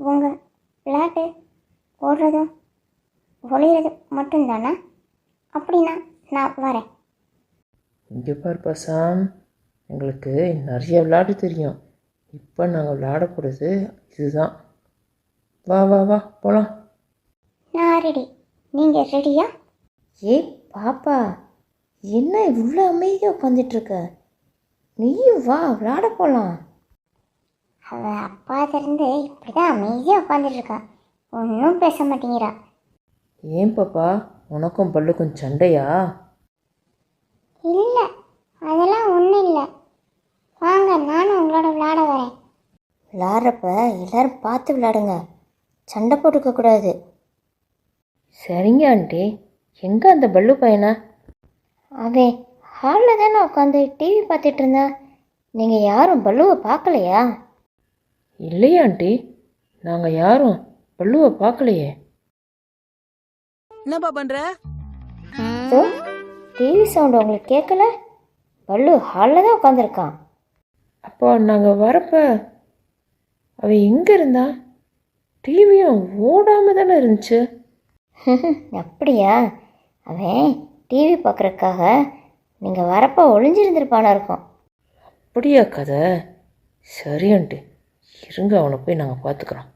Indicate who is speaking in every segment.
Speaker 1: உங்கள் விளையாட்டு ஓடுறதும் ஒளிகிறது மட்டும்தானா? அப்படின்னா நான் வரேன்.
Speaker 2: இங்கே பார் பசாம். எங்களுக்கு நிறைய விளையாட்டு தெரியும். இப்போ நாங்கள் விளையாடக்கூடாது இதுதான். வா வா வா போகலாம்
Speaker 1: நான் ரெடி நீங்கள் ரெடியா
Speaker 3: ஏய் பாப்பா என்ன இவ்வளோ அமைதியாக உட்காந்துட்ருக்க நீயும் வா விளையாட போகலாம்
Speaker 1: அவள் அப்பாத்திருந்து இப்படி தான் அமைதியாக உட்காந்துட்டு இருக்கா. ஒன்றும் பேச மாட்டேங்கிறா.
Speaker 2: ஏன் பாப்பா? உனக்கும் பல்லுக்கும் சண்டையா?
Speaker 1: இல்லை அதெல்லாம் ஒன்றும் இல்லை. வாங்க நானும் உங்களோட விளையாட வரேன்.
Speaker 3: விளையாடுறப்ப எல்லாரும் பார்த்து விளையாடுங்க. சண்டை போட்டுக்க கூடாது.
Speaker 2: சரிங்க ஆண்டி. எங்கே அந்த பல்லு பையனா?
Speaker 3: அவன் ஹாலில் தானே உட்காந்து டிவி பார்த்துட்டு இருந்தான் நீங்கள் யாரும் பல்லுவை பார்க்கலையா?
Speaker 2: இல்லையா ஆண்டி நாங்கள் யாரும் பல்லுவை பார்க்கலையே.
Speaker 4: என்னப்பா பண்ற?
Speaker 3: ஸோ டிவி சவுண்டு உங்களுக்கு கேட்கல? பல்லு ஹாலில் தான் உட்காந்துருக்கான்
Speaker 2: அப்போ நாங்கள் வரப்ப அவன் எங்கே இருந்தான் டிவியும் ஓடாமல் தானே இருந்துச்சு.
Speaker 3: அப்படியா? அவன் டிவி பார்க்குறக்காக நீங்கள் வரப்போ ஒளிஞ்சிருந்திருப்பானா இருக்கும்.
Speaker 2: அப்படியா கதை? சரி ஆண்டி. இருங்க அவனை போய் நாங்கள் பார்த்துக்குறோம்.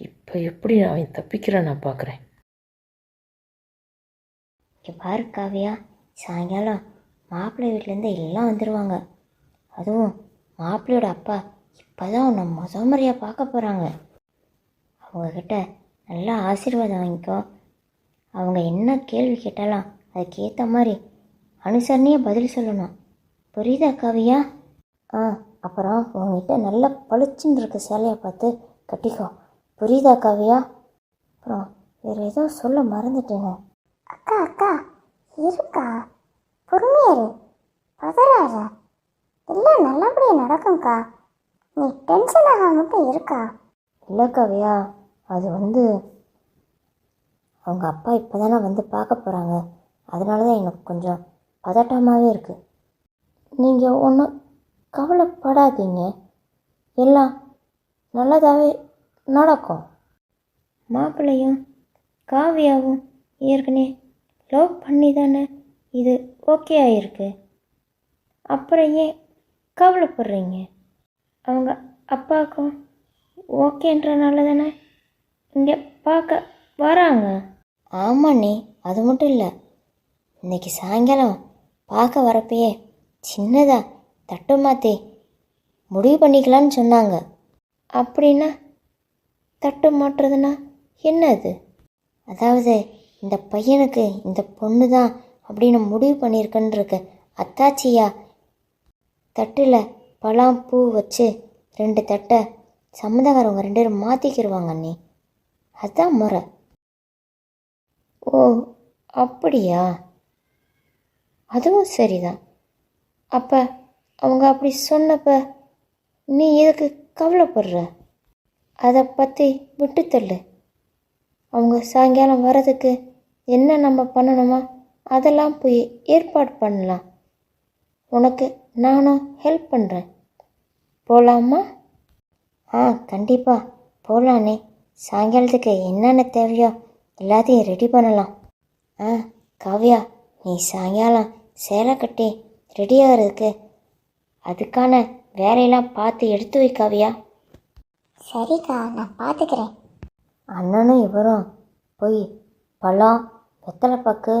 Speaker 2: இப்போ எப்படி அவன் தப்பிக்கிறான் நான் பார்க்குறேன்.
Speaker 3: இங்கே பாரு காவியா சாயங்காலம் மாப்பிள்ளை வீட்டிலேருந்து எல்லாம் வந்துடுவாங்க அதுவும் மாப்பிள்ளையோட அப்பா இப்போ தான் உன்னை முத முறையாக பார்க்க போகிறாங்க அவங்கக்கிட்ட நல்லா ஆசீர்வாதம் வாங்கிக்கோ. அவங்க என்ன கேள்வி கேட்டாலும் அதுக்கேற்ற மாதிரி அனுசரணையாக பதில் சொல்லணும். புரியுதா காவியா? ஆ. அப்புறம் உங்ககிட்ட நல்லா பளிச்சுன்னு இருக்க சேலையை பார்த்து கட்டிக்கோ. புரியுதா காவியா? அப்புறம் வேறு ஏதோ சொல்ல மறந்துட்டேங்க
Speaker 1: அக்கா அக்கா இருக்கா. பொறுமையாரு பதறாத. எல்லாம் நல்லபடியாக நடக்கும்க்கா. நீ டென்ஷன் ஆகாம மட்டும் இருக்கா?
Speaker 3: இல்லை காவியா. அது வந்து அவங்க அப்பா இப்போ தானே வந்து பார்க்க போகிறாங்க அதனால தான் எனக்கு கொஞ்சம் பதட்டமாகவே இருக்குது நீங்கள் ஒன்றும் கவலைப்படாதீங்க. எல்லாம் நல்லதாகவே நடக்கும். மாப்பிள்ளையும் காவியாவும் ஏற்கனவே லவ் பண்ணி தானே இது ஓகே ஆகிருக்கு அப்புறம் ஏன் கவலைப்படுறீங்க? அவங்க அப்பாவுக்கும் ஓகேன்றனால தானே இங்கே பார்க்க வராங்க? ஆமாண்ணே அது மட்டும் இல்லை. இன்னைக்கு சாயங்காலம் பார்க்க வரப்பயே சின்னதாக தட்டு மாற்றி முடிவு பண்ணிக்கலான்னு சொன்னாங்க. அப்படின்னா தட்டு மாட்டுறதுன்னா என்ன அது அதாவது இந்த பையனுக்கு இந்த பொண்ணு தான் அப்படின்னு முடிவு பண்ணியிருக்கன்றிருக்கு. அத்தாச்சியா தட்டில் பழம் பூ வச்சு ரெண்டு தட்டை சம்மந்தக்காரவங்க ரெண்டு பேரும் மாற்றிக்கிடுவாங்க அண்ணி. அதான் முறை. ஓ அப்படியா? அதுவும் சரிதான். அப்போ அவங்க அப்படி சொன்னப்ப நீ எதுக்கு கவலைப்படுற? அதை பற்றி விட்டுத்தள்ளு. அவங்க சாயங்காலம் வர்றதுக்கு என்ன நம்ம பண்ணணுமோ அதெல்லாம் போய் ஏற்பாடு பண்ணலாம். உனக்கு நானும் ஹெல்ப் பண்ணுறேன் போகலாமா ஆ கண்டிப்பாக போகலானே சாயங்காலத்துக்கு என்னென்ன தேவையோ எல்லாத்தையும் ரெடி பண்ணலாம். ஆ காவ்யா நீ சாயங்காலம் சேலை கட்டி ரெடியாகிறதுக்கு அதுக்கான வேலையெல்லாம் பார்த்து எடுத்து வை காவியா.
Speaker 1: சரிக்கா நான் பார்த்துக்கிறேன்.
Speaker 3: அண்ணனும் இவரும் போய் பழம் வெத்தலை பாக்கு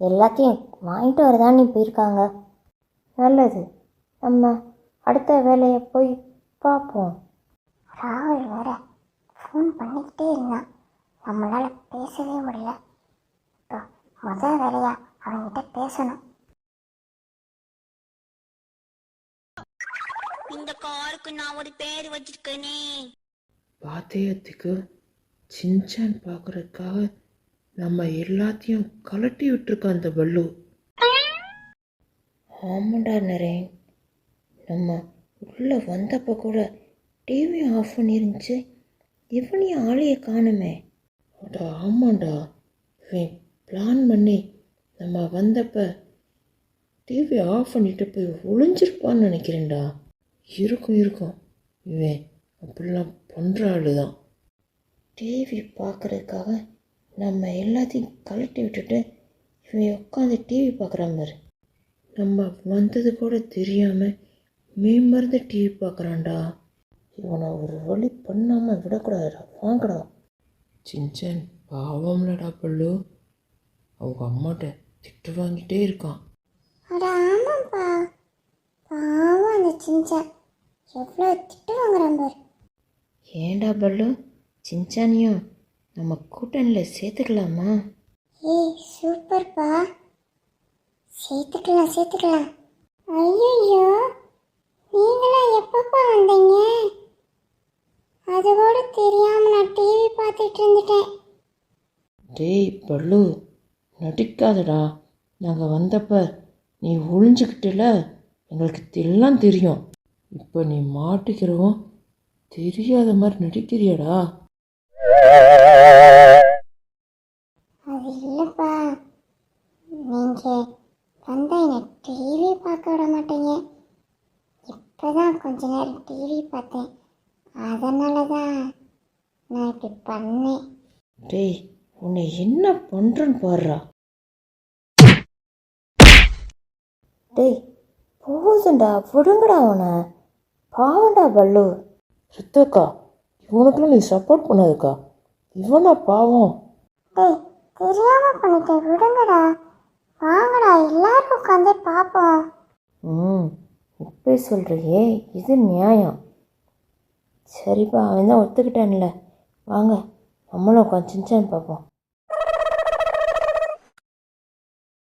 Speaker 3: எல்லாத்தையும் வாங்கிட்டு வரதான்னு போயிருக்காங்க நல்லது. நம்ம அடுத்த வேலையை போய் பார்ப்போம்.
Speaker 1: ராகுல் வேற ஃபோன் பண்ணிக்கிட்டே இருந்தான். நம்மளால பேசவே முடியல. இப்போ முதல் வேலையா அவன்கிட்ட பேசணும்.
Speaker 5: இந்த காருக்கு நான் ஒரு பேர் வச்சிருக்கேனே.
Speaker 2: பாத்தையத்துக்கு சின்சான் பார்க்குறதுக்காக நம்ம எல்லாத்தையும் கலட்டி விட்டுருக்க அந்த பல்லு
Speaker 3: ஆமாண்டா நரேன். நம்ம உள்ளே வந்தப்போ கூட டிவி ஆஃப் பண்ணிருந்துச்சு. இவனையும் ஆளையை காணுமே.
Speaker 2: அடா ஆமாண்டா. இவன் பிளான் பண்ணி நம்ம வந்தப்ப டிவி ஆஃப் பண்ணிட்டு போய் ஒளிஞ்சிருப்பான்னு நினைக்கிறேன்டா. இருக்கும் இருக்கும். இவன் அப்படிலாம் பண்ணுற ஆளு தான்
Speaker 3: டிவி பார்க்குறதுக்காக நம்ம எல்லாத்தையும் கழட்டி விட்டுட்டு இவன் உட்காந்து டிவி பார்க்குறான் பாரு.
Speaker 2: நம்ம வந்தது கூட தெரியாமல் மேம்பருந்து டிவி பார்க்குறான்டா.
Speaker 3: இவனை ஒரு வழி பண்ணாமல் விடக்கூடாதுடா. வாங்கடா.
Speaker 2: சின்சன் பாவம்லடா பல்லு. அவங்க அம்மாட்ட திட்டு வாங்கிட்டே இருக்கான்.
Speaker 1: அட ஆமாப்பா. பாவம் அந்த சின்சான். எவ்வளோ திட்டு வாங்குறான் பாரு.
Speaker 3: ஏன்டா பல்லு? சின்சானியும் நம்ம கூட்டணியில் சேர்த்துக்கலாமா?
Speaker 1: ஏய் சூப்பர்ப்பா சேர்த்துக்கலாம் சேர்த்துக்கலாம். ஐயோ நீங்களாம் எப்பப்பா வந்தீங்க? அது கூட தெரியாம நான் டிவி பார்த்துட்டு இருந்துட்டேன்.
Speaker 2: டேய் பல்லு நடிக்காதடா. நாங்கள் வந்தப்ப நீ ஒளிஞ்சுக்கிட்டல எங்களுக்கு எல்லாம் தெரியும். இப்போ நீ மாட்டிக்கிறவும் தெரியாத மாதிரி நடிக்கிறியாடா.
Speaker 1: அது இல்லைப்பா. நீங்கள் வந்தால் என்னை டிவி பார்க்க விட மாட்டீங்க. இப்போ தான் கொஞ்ச நேரம் டிவி பார்த்தேன். அதனால தான் நான் இப்படி பண்ணேன்.
Speaker 3: டேய் உன்னை என்ன பண்ணுறேன்னு பாடுறா டேய் போதும்டா விடுங்கடா அவனை பாவண்டா பல்லு
Speaker 2: ரித்தக்கா இவனுக்குலாம் நீ சப்போர்ட் பண்ணாதுக்கா. இவனா பாவம்.
Speaker 1: டேய் தெரியாமல் பண்ணிட்டேன் விடுங்கடா. வாங்கடா எல்லாரும் உட்காந்து பார்ப்போம்
Speaker 3: ம் இப்படி சொல்கிறியே இது நியாயம். சரிப்பா அவன் தான் ஒத்துக்கிட்டான்ல. வாங்க நம்மளும் உட்காந்து சின்சான் பார்ப்போம்